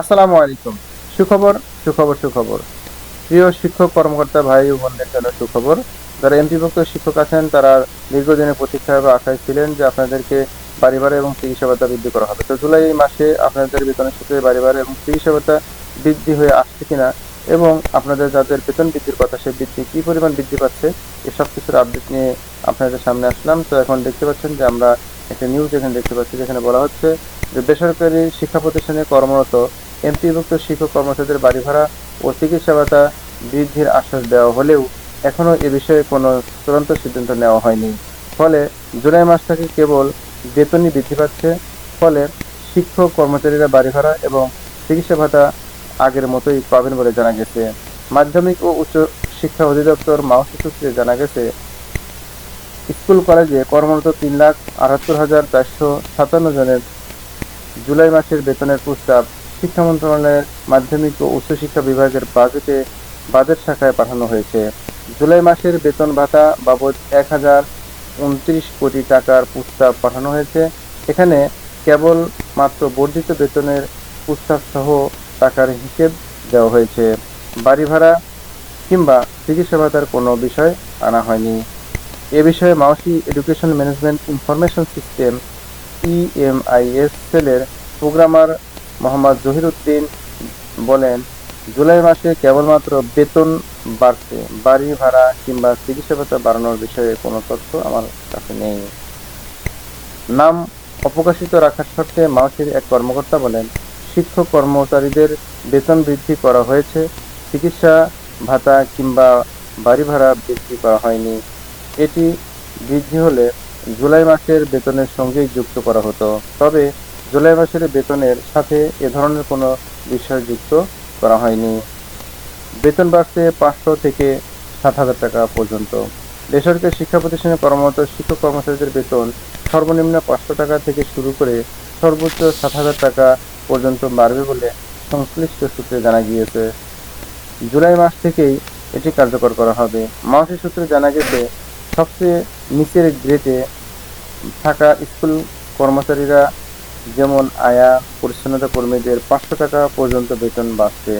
আসসালামু আলাইকুম। সুখবর সুখবর সুখবর। প্রিয় শিক্ষক, কর্মকর্তা, ভাই ও বোনদের জন্য সুখবর। যারা এমপিভুক্ত শিক্ষক আছেন, তারা দীর্ঘদিনের প্রতীক্ষা বা আশায় ছিলেন যে আপনাদেরকে বাড়ি এবং চিকিৎসা ভাতা বৃদ্ধি করা হবে। তো জুলাই মাসে আপনাদের বেতনের সাথে বাড়ি এবং চিকিৎসা ভাতা বৃদ্ধি হয়ে আসছে কিনা এবং আপনাদের যাদের বেতন বৃদ্ধির কথা, সে বৃদ্ধি কি পরিমাণ বৃদ্ধি পাচ্ছে এসব কিছুর আপডেট নিয়ে আপনাদের সামনে আসলাম। তো এখন দেখতে পাচ্ছেন যে আমরা একটা নিউজ এখানে দেখতে পাচ্ছি, যেখানে বলা হচ্ছে যে বেসরকারি শিক্ষা প্রতিষ্ঠানে কর্মরত এমপিভুক্ত শিক্ষক কর্মচারীদের বাড়ি ভাড়া ও চিকিৎসা ভাতা বৃদ্ধির আশ্বাস দেওয়া হলেও এখনও এ বিষয়ে কোনো চূড়ান্ত সিদ্ধান্ত নেওয়া হয়নি। ফলে জুলাই মাস থেকে কেবল বেতনই বৃদ্ধি পাচ্ছে। ফলে শিক্ষক কর্মচারীরা বাড়ি ভাড়া এবং চিকিৎসা ভাতা আগের মতোই পাবেন বলে জানা গেছে। মাধ্যমিক ও উচ্চ শিক্ষা অধিদপ্তর মাউসি সূত্রে জানা গেছে, স্কুল কলেজে কর্মরত তিন লাখ আটাত্তর হাজার চারশো সাতান্ন জনের জুলাই মাসের বেতনের প্রস্তাব শিক্ষা মন্ত্রণালয়ের মাধ্যমিক ও উচ্চশিক্ষা বিভাগের বাজেটে বাজেট শাখায় পাঠানো হয়েছে। জুলাই মাসের বেতন ভাতা বাবদ এক হাজার উনত্রিশ কোটি টাকার প্রস্তাব পাঠানো হয়েছে। এখানে কেবল মাত্র বর্ধিত বেতনের প্রস্তাব সহ টাকার হিসেব দেওয়া হয়েছে। বাড়ি ভাড়া কিংবা চিকিৎসা ভাতার কোনো বিষয় আনা হয়নি। এ বিষয়ে মাওসি education management information system EMIS সেলের প্রোগ্রামার মোহাম্মদ জহিরুদ্দিন বলেন, জুলাই মাসে কেবলমাত্র বেতন বাড়ছে, বাড়ি ভাড়া কিংবা চিকিৎসা ভাতা বাড়ানোর বিষয়ে কোনো তথ্য আমার কাছে নেই। নাম অপ্রকাশিত রাখার শর্তে মাওসির এক কর্মকর্তা বলেন, শিক্ষক কর্মচারীদের বেতন বৃদ্ধি করা হয়েছে, চিকিৎসা ভাতা কিংবা বাড়ি ভাড়া বৃদ্ধি করা হয়নি। এটি বৃদ্ধি হলে জুলাই মাসের বেতনের সঙ্গেই যুক্ত করা হতো। তবে জুলাই মাসের বেতনের সাথে এ ধরনের কোনো বিষয় যুক্ত করা হয়নি। বেতন বাড়ছে পাঁচশো থেকে সাত হাজার টাকা পর্যন্ত। বেসরকারি শিক্ষা প্রতিষ্ঠানে কর্মরত শিক্ষক কর্মচারীদের বেতন সর্বনিম্ন পাঁচশো টাকা থেকে শুরু করে সর্বোচ্চ সাত হাজার টাকা পর্যন্ত বাড়বে বলে সংশ্লিষ্ট সূত্রে জানা গিয়েছে। জুলাই মাস থেকেই এটি কার্যকর করা হবে। মাসি সূত্রে জানা গেছে, সবচেয়ে নিচের গ্রেডে থাকা স্কুল কর্মচারীরা যেমন আয়া, পরিচ্ছন্নতা কর্মীদের পাঁচশো টাকা পর্যন্ত বেতন বাড়ছে।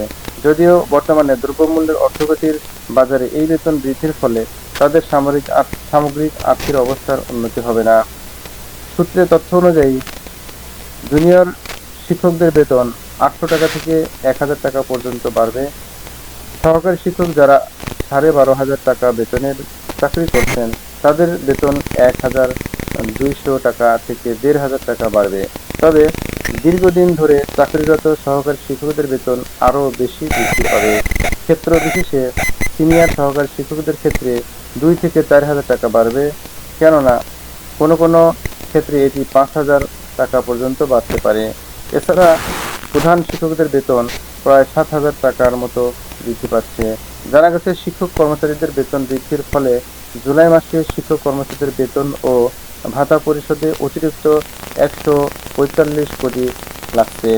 যদিও বর্তমানে দ্রব্যমূল্যের অর্থগতির বাজারে এই বেতন বৃদ্ধির ফলে তাদের সামরিক সামগ্রিক আর্থিক অবস্থার উন্নতি হবে না। সূত্রে তথ্য অনুযায়ী, জুনিয়র শিক্ষকদের বেতন আটশো টাকা থেকে এক হাজার টাকা পর্যন্ত বাড়বে। সহকারী শিক্ষক যারা সাড়ে বারো হাজার টাকা বেতনের চাকরি করছেন, তাদের বেতন এক হাজার দুইশো টাকা থেকে দেড় হাজার টাকা বাড়বে। তবে দীর্ঘদিন ধরে চাকরিরত সহকারী শিক্ষকদের বেতন আরও বেশি বৃদ্ধি পাবে। ক্ষেত্র বিশেষে সিনিয়র সহকারী শিক্ষকদের ক্ষেত্রে দুই থেকে চার হাজার টাকা বাড়বে, কেননা কোনো কোনো ক্ষেত্রে এটি পাঁচ হাজার টাকা পর্যন্ত বাড়তে পারে। এছাড়া প্রধান শিক্ষকদের বেতন প্রায় সাত হাজার টাকার মতো বৃদ্ধি পাচ্ছে। জানা গেছে, শিক্ষক কর্মচারীদের বেতন বৃদ্ধির ফলে জুলাই মাসে শিক্ষক কর্মচারীদের বেতন ও ভাতা পরিশোধে অতিরিক্ত একশো পঁয়তাল্লিশ কোটি লাগছে।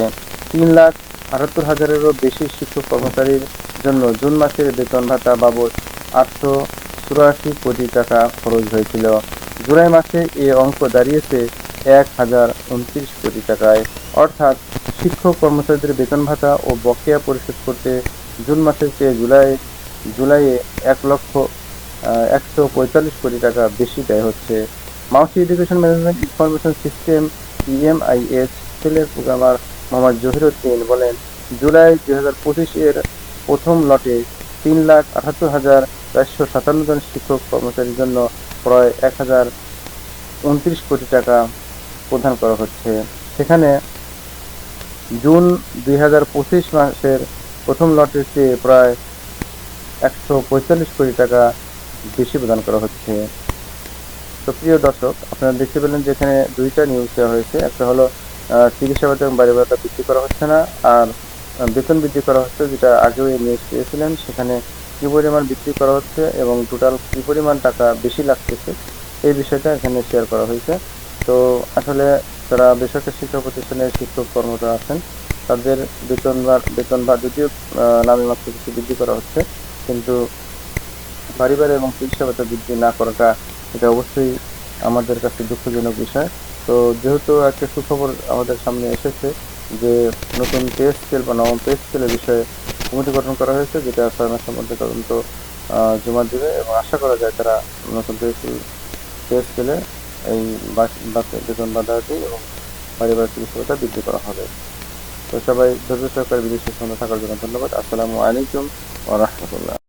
তিন লাখ আটাত্তর হাজারেরও বেশি শিক্ষক কর্মচারীর জন্য জুন মাসের বেতন ভাতা বাবদ আটশো চুরাশি কোটি টাকা খরচ হয়েছিল। জুলাই মাসে এ অঙ্ক দাঁড়িয়েছে এক হাজার উনত্রিশ কোটি টাকায়। অর্থাৎ শিক্ষক কর্মচারীদের বেতন ভাতা ও বকেয়া পরিশোধ করতে জুন মাসের চেয়ে জুলাই, জুলাইয়ে এক লক্ষ একশো পঁয়তাল্লিশ কোটি টাকা বেশি ব্যয় হচ্ছে। মাউসি education management information system EMIS সেলের প্রোগ্রামার মোহাম্মদ জহিরুদ্দিন বলেন, জুলাই দুই হাজার পঁচিশ এর প্রথম লটে তিন লাখ আটাত্তর হাজার চারশো সাতান্ন জন শিক্ষক কর্মচারীর জন্য প্রায় এক হাজার উনত্রিশ কোটি টাকা প্রদান করা হচ্ছে। সেখানে জুন দুই হাজার পঁচিশ মাসের প্রথম লটের চেয়ে প্রায় একশো পঁয়তাল্লিশ কোটি টাকা বেশি প্রদান করা হচ্ছে। তো প্রিয় দর্শক, আপনারা দেখতে পেলেন যে এখানে দুইটা নিউজ দেওয়া হয়েছে। একটা হলো চিকিৎসা ভাতা এবং বাড়ি ভাতা বৃদ্ধি করা হচ্ছে না, আর বেতন বৃদ্ধি করা হচ্ছে যেটা আগেও এই নিউজ পেয়েছিলেন। সেখানে কি পরিমাণ বৃদ্ধি করা হচ্ছে এবং টোটাল কি পরিমাণ টাকা বেশি লাগতেছে, এই বিষয়টা এখানে শেয়ার করা হয়েছে। তো আসলে যারা বেসরকারি শিক্ষা প্রতিষ্ঠানের শিক্ষক কর্মরত আছেন, তাদের বেতন বা বেতন বা যদিও নামে মাত্র কিছু বৃদ্ধি করা হচ্ছে, কিন্তু ভাড়া এবং চিকিৎসা বৃদ্ধি না করাটা এটা অবশ্যই আমাদের কাছে দুঃখজনক বিষয়। তো যেহেতু একটা সুখবর আমাদের সামনে এসেছে যে নতুন পে স্কেল বা নবম পে স্কেলের বিষয়ে কমিটি গঠন করা হয়েছে, যেটা ছয় মাসের মধ্যে তদন্ত জমা দেবে এবং আশা করা যায় তারা নতুন পে পে স্কেলে এই বেতন বাধাটি এবং পারিবারিক চিকিৎসা বৃদ্ধি করা হবে। তো সবাই ধৈর্য সহকারে বিদেশের সঙ্গে থাকার জন্য ধন্যবাদ। আসসালামু আলাইকুম ওয়া রাহমাতুল্লাহ।